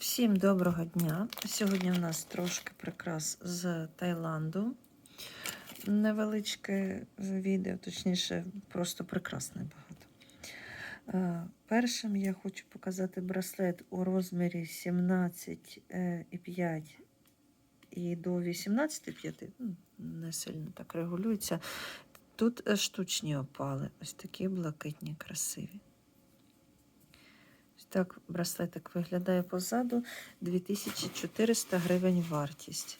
Всім доброго дня! Сьогодні в нас трошки прикрас з Таїланду. Невеличке відео, точніше, просто прекрасне багато. Е, Першим я хочу показати браслет у розмірі 17,5 і до 18,5. Ну, Не сильно так регулюється. Тут е, штучні опали, ось такі блакитні, красиві. Так браслетик виглядає позаду. 2400 гривень вартість.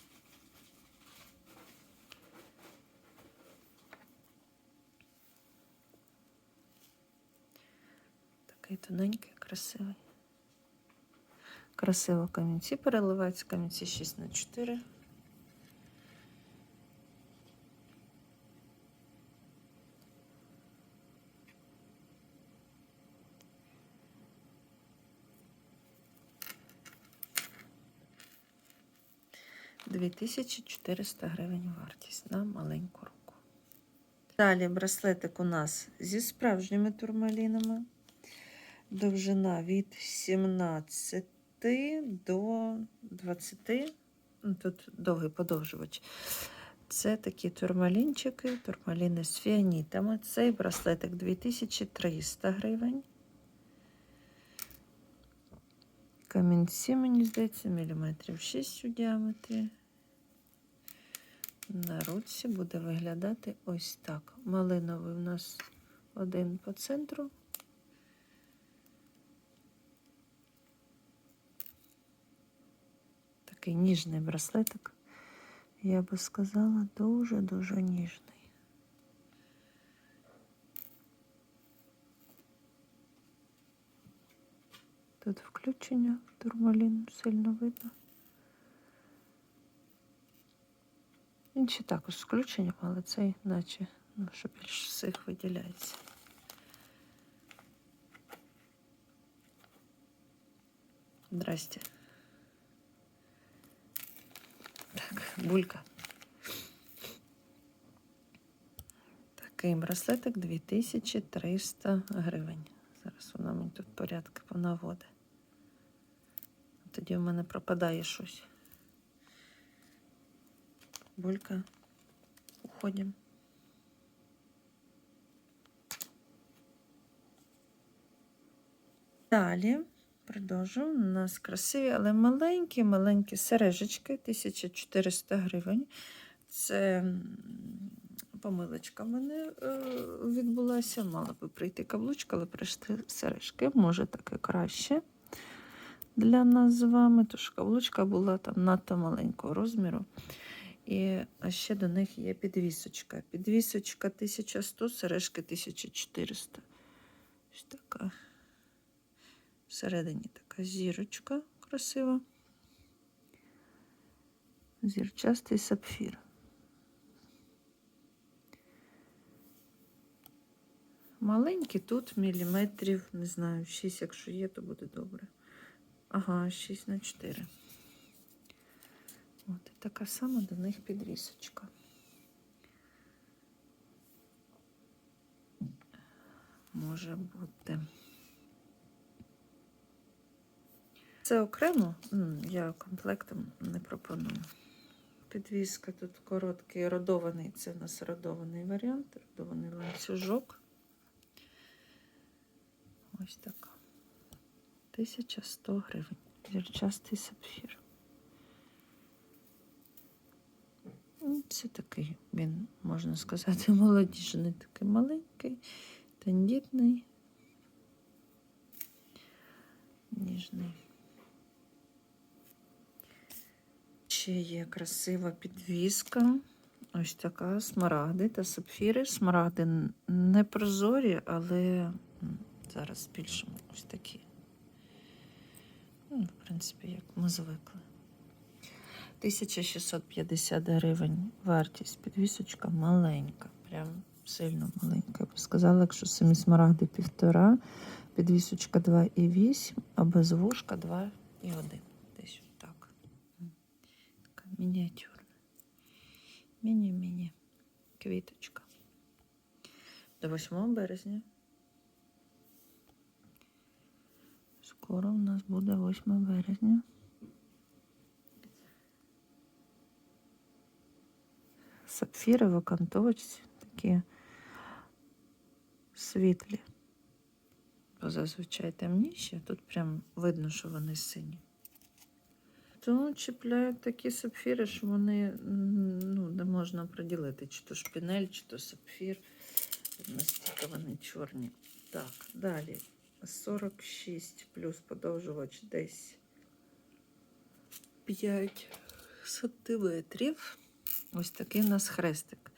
Такий тоненький, красивий. Красиво камінці переливаються, камінці 6 на 4. Дві тисячі 400 гривень вартість на маленьку руку. Далі браслетик у нас зі справжніми турмалінами. Довжина від 17 до 20. Ну, Тут довгий подовжувач. Це такі турмалінчики, турмаліни з фіанітами. Цей браслетик 2300 гривень. Камінці, мені здається, міліметрів 6 у діаметрі. На руці буде виглядати ось так. Малиновий у нас один по центру. Такий ніжний браслетик. Я би сказала, дуже-дуже ніжний. Тут включення турмалін сильно видно. Інші також з включенням, але цей наче ну, що більш всіх виділяється. Здрасте. Так, булька. Такий браслетик 2300 гривень. Зараз вона мені тут порядки понаводить. Тоді в мене пропадає щось. Булька. Уходимо. Далі продовжуємо. У нас красиві, але маленькі, маленькі сережечки, 1400 гривень. Це помилочка в мене е, відбулася. Мала би прийти каблучка, але прийшли сережки. Може таке краще для нас з вами. Тож каблучка була там надто маленького розміру. І а ще до них є підвісочка. Підвісочка 1100, сережки 1400. Ось така. Всередині така зірочка красива. Зірчастий сапфір. Маленькі тут міліметрів, не знаю, 6, якщо є, то буде добре. Ага, 6 на 4. От, така сама до них підвісочка. Може бути. Це окремо, я комплектом не пропоную. Підвіска тут короткий, родований, це у нас родований варіант, родований ланцюжок. Ось така. 1100 гривень. Зірчастий сапфір. Ну, Це такий, він, можна сказати, молодіжний, такий маленький, тендітний, ніжний. Ще є красива підвіска. Ось така смарагди та сапфіри. Смарагди не прозорі, але зараз збільшимо ось такі. Ну, в принципі, як ми звикли. 1650 гривень вартість. Підвісочка маленька, прям сильно маленька. Я б сказала, якщо самі смарагди півтора, підвісочка 2,8, а без вушка 2,1. Десь так. Така мініатюрна. Міні-міні. Квіточка. До 8 березня. Скоро у нас буде 8 березня. Сапфіри в окантовочці такі світлі. Бо зазвичай темніші, тут прям видно, що вони сині. То чіпляють такі сапфіри, що вони ну, не можна приділити, чи то шпінель, чи то сапфір. Настільки вони чорні. Так, далі. 46 плюс подовжувач десь 5 сантиметрів. Ось такий у нас хрестик.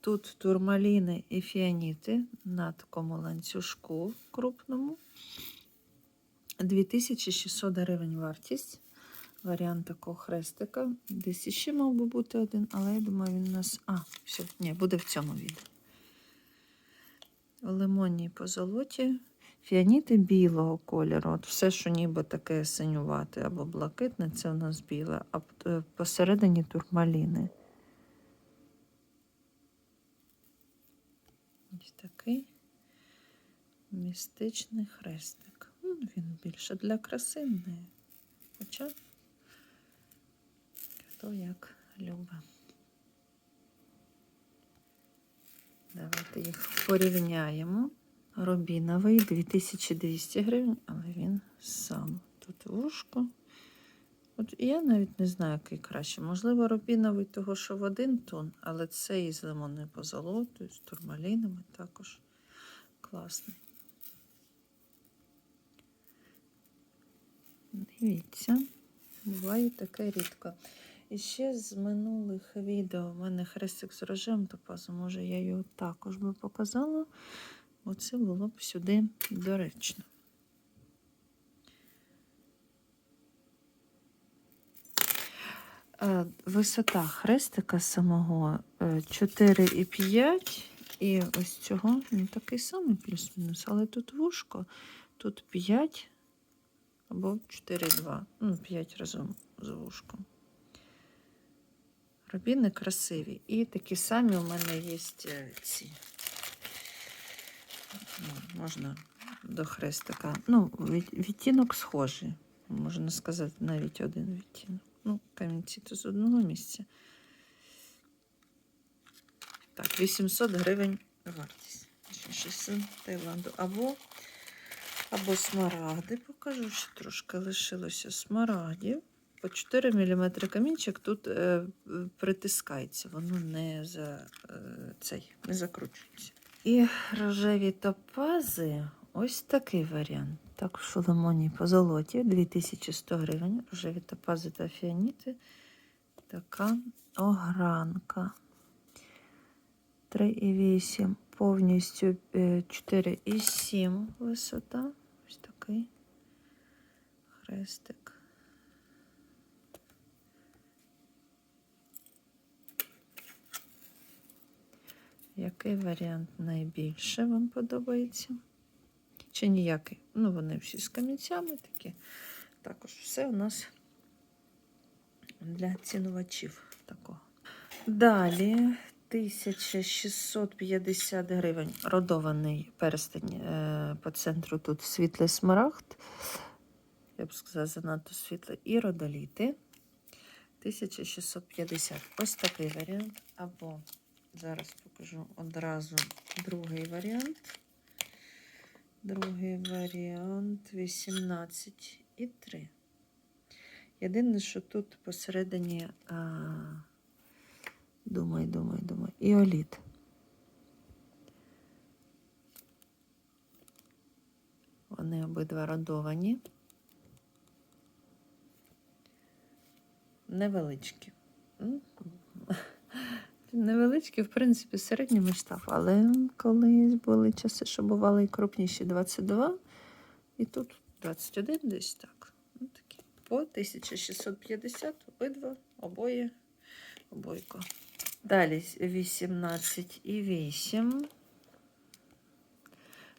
Тут турмаліни і фіаніти на такому ланцюжку крупному. 2600 гривень вартість. Варіант такого хрестика. Десь іще мав би бути один, але я думаю, він у нас. А, все, ні, буде в цьому відео. В лимонній позолоті. Фіаніти білого кольору. От все, що ніби таке синювате або блакитне, це у нас біле, а е, посередині турмаліни. Ось такий містичний хрестик. Він більше для краси, не. Хоча хто як любить. Давайте їх порівняємо. Рубіновий 2200 гривень, але він сам. Тут вушко. От я навіть не знаю, який краще. Можливо, рубіновий того, що в один тон, але це із лимонною позолотою, з турмалінами також класний. Дивіться, буває таке рідко. І ще з минулих відео в мене хрестик з рожем топазу, може я його також би показала. Оце було б сюди доречно. Висота хрестика самого е, 4,5. І ось цього він такий самий плюс-мінус, але тут вушко, тут 5 або 4,2. Ну, 5 разом з вушком. Рубіни красиві. І такі самі у мене є е, ці. Ну, Можна до хрестика. Ну, від- відтінок схожий. Можна сказати, навіть один відтінок. Ну, камінці то з одного місця. Так, 800 гривень вартість. Ще Щось з Таїланду. Або, або смарагди. Покажу, що трошки лишилося смарагдів. По 4 мм камінчик тут е, притискається, воно не, за, е, цей, не закручується. І рожеві топази ось такий варіант. Також у лимонній по золоті 2100 гривень. Рожеві топази та фіаніти. Така огранка. 3,8, повністю е, 4,7 висота. Ось такий хрестик. Який варіант найбільше вам подобається? Чи ніякий? Ну, вони всі з камінцями такі. Також все у нас для цінувачів такого. Далі 1650 гривень. Родований перстень е, по центру тут світлий смарагд. Я б сказала, занадто світлий. І родоліти. 1650. Ось такий варіант. Або зараз покажу одразу другий варіант. Другий варіант 18 і 3. Єдине, що тут посередині, а, думай, думай, думай, іоліт. Вони обидва родовані. Невеличкі. М, Невеличкі, в принципі, середній масштаб, але колись були часи, що бували і крупніші 22, і тут 21 десь так. Ну, такі. По 1650 обидва, обоє, обойко. Далі 18 і 8.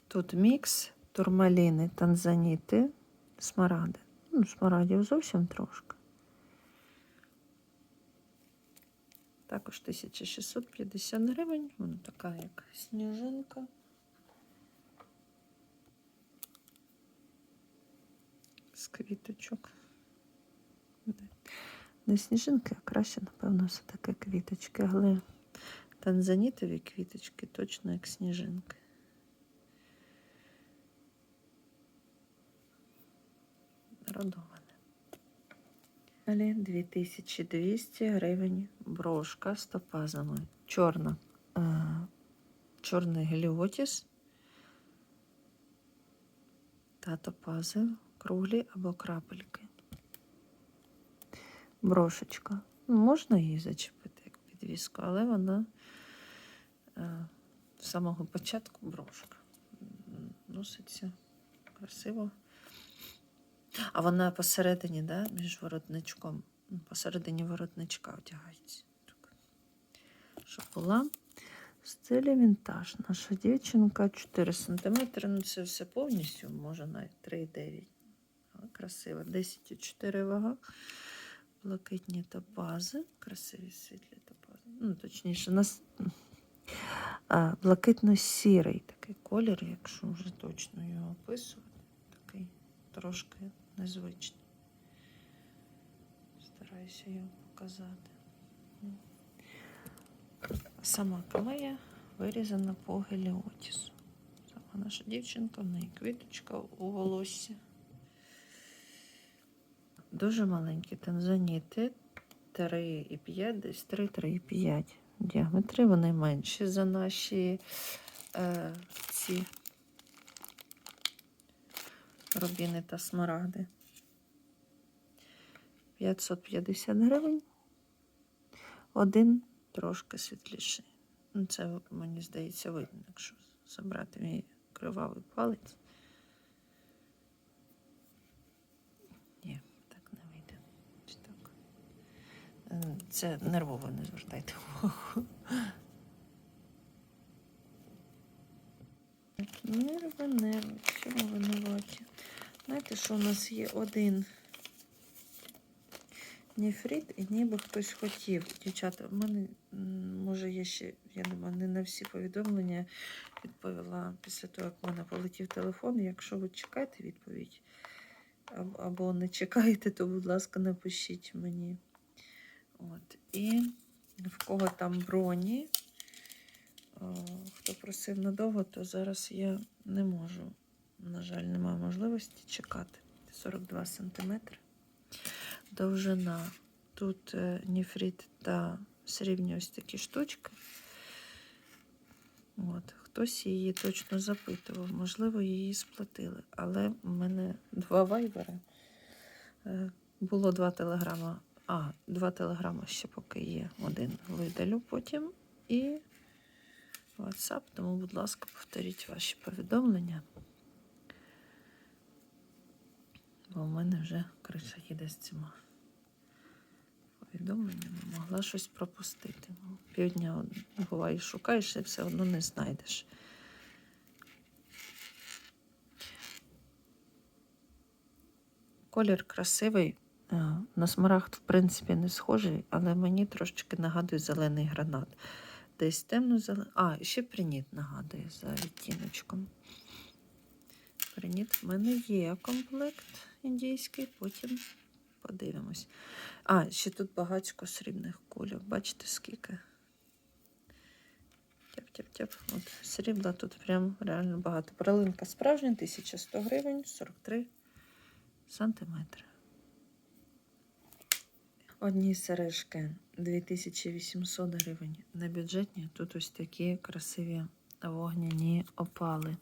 Тут мікс, турмаліни, танзаніти, смаради. Ну, смарадів зовсім трошки. Також 1650 гривень. Вона така, як сніжинка. З квіточок. Не сніжинки, а краще, напевно, все-таки квіточки, але танзанітові квіточки точно як сніжинки. Родоване. Далі 2200 гривень брошка з топазами. Чорна. Е, чорний геліотіс та топази, круглі або крапельки. Брошечка. Ну, Можна її зачепити як підвіску, але вона е, з самого початку брошка. Носиться красиво. А вона посередині, да, між воротничком. Ну, Посередині воротничка одягається. Щоб була в стилі вінтаж. Наша дівчинка 4 см. Ну, це все повністю, може навіть 3,9. Але красиво. 10,4 вага. Блакитні топази. Красиві світлі топази. Ну, точніше, нас блакитно-сірий такий колір, якщо вже точно його описувати. Такий трошки незвичний. Стараюся його показати. Сама камея вирізана по геліотісу. Сама наша дівчинка, в неї квіточка у волоссі. Дуже маленькі танзаніти 3,5, десь 3-3,5 діаметри. Вони менші за наші е, ці рубіни та смарагди. 550 гривень. Один трошки світліший. Ну, Це, мені здається, видно, якщо забрати мій кривавий палець. Ні, так не вийде. Чи так? Е, Це нервово не звертайте увагу. Знаєте, що у нас є один нефрит, і ніби хтось хотів. Дівчата, в мене, може, я ще, я думаю, не на всі повідомлення відповіла після того, як в мене полетів телефон. Якщо ви чекаєте відповідь або не чекаєте, то, будь ласка, напишіть мені. От. І в кого там броні, хто просив надовго, то зараз я не можу. На жаль, немає можливості чекати. 42 см. Довжина. Тут е, ніфрит та срібні ось такі штучки. От. Хтось її точно запитував, можливо, її сплатили. Але в мене два вайбера. Е, Було два телеграма. А, два телеграма ще поки є. Один видалю потім. І WhatsApp. Тому, будь ласка, повторіть ваші повідомлення. Бо в мене вже криша їде з цими повідомленнями. Могла щось пропустити. Ну, Півдня буває, шукаєш і все одно не знайдеш. Колір красивий. Е, На смарагд, в принципі, не схожий, але мені трошечки нагадує зелений гранат. Десь темно зелений. А, ще приніт нагадує за відтіночком. Приніт в мене є комплект індійський, потім подивимось. А, ще тут багатько срібних кульок. Бачите, скільки? Тяп-тяп-тяп. От срібла тут прям реально багато. Пралинка справжня, 1100 гривень, 43 сантиметри. Одні сережки 2800 гривень. На бюджетні тут ось такі красиві вогняні опали.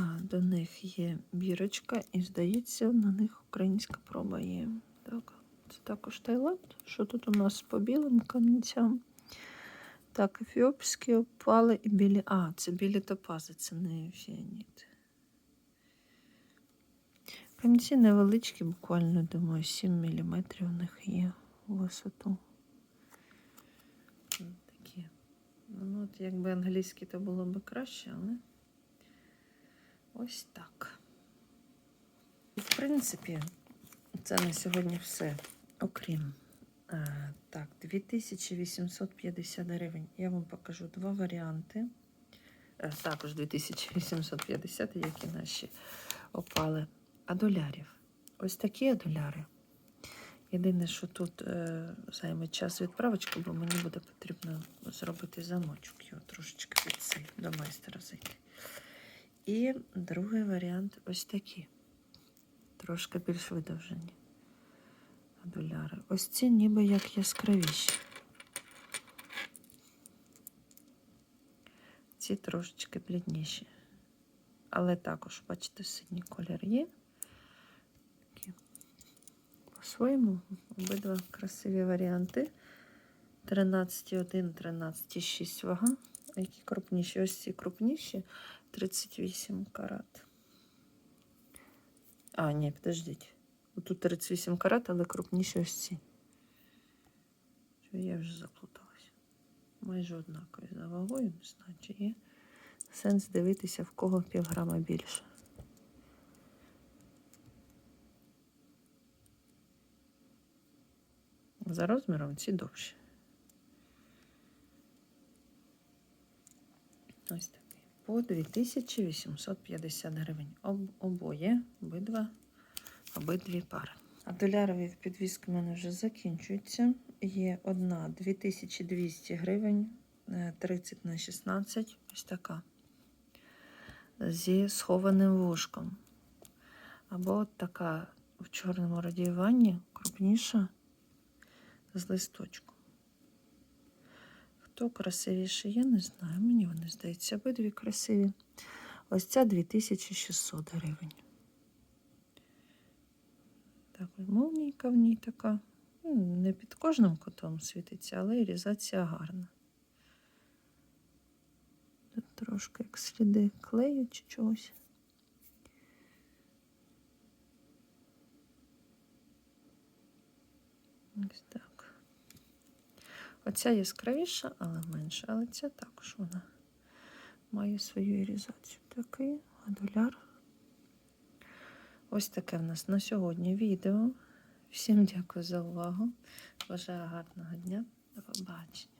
А, до них є бірочка, і, здається, на них українська проба є. Так, це також Таїланд. Що тут у нас по білим камінцям? Так, ефіопські опали і білі. А, це білі топази, це не фіаніт. Камінці невеличкі, буквально, думаю, 7 мм у них є висоту. Ну, от якби англійські, то було б краще, але ось так. В принципі, це на сьогодні все. Окрім е, так, 2850 гривень. Я вам покажу два варіанти. Е, також 2850, як і наші опали. адулярів. Ось такі адуляри. Єдине, що тут е, займе час відправочки, бо мені буде потрібно зробити замочок, його трошечки підсиль до майстра зайти. І другий варіант ось такі. Трошки більш видовжені адуляри. Ось ці ніби як яскравіші. Ці трошечки блідніші. Але також, бачите, синій колір є. По-своєму обидва красиві варіанти. 13,1, 13,6 вага. Які крупніші? Ось ці крупніші 38 карат. А, ні, підождіть. Тут 38 карат, але крупніші ось ці. Я вже заплуталася. Майже однакові за вагою, чи є сенс дивитися, в кого півграма більше. За розміром ці довші. Ось такий. По 2850 гривень. Об, обоє, обидва, обидві пари. А долярові підвіски в мене вже закінчуються. Є одна 2200 гривень, е, 30 на 16, ось така. Зі схованим вушком. Або от така в чорному радіюванні, крупніша з листочком. Хто красивіший, я не знаю. Мені вони здається, обидві красиві. Ось ця 2600 гривень. Так, молнійка в ній така. Ну, Не під кожним кутом світиться, але і різація гарна. Тут трошки як сліди клею чи чогось. Ось так. Оця яскравіша, але менша, але ця також вона має свою ірізацію. Такий адуляр. Ось таке в нас на сьогодні відео. Всім дякую за увагу. Бажаю гарного дня. До побачення.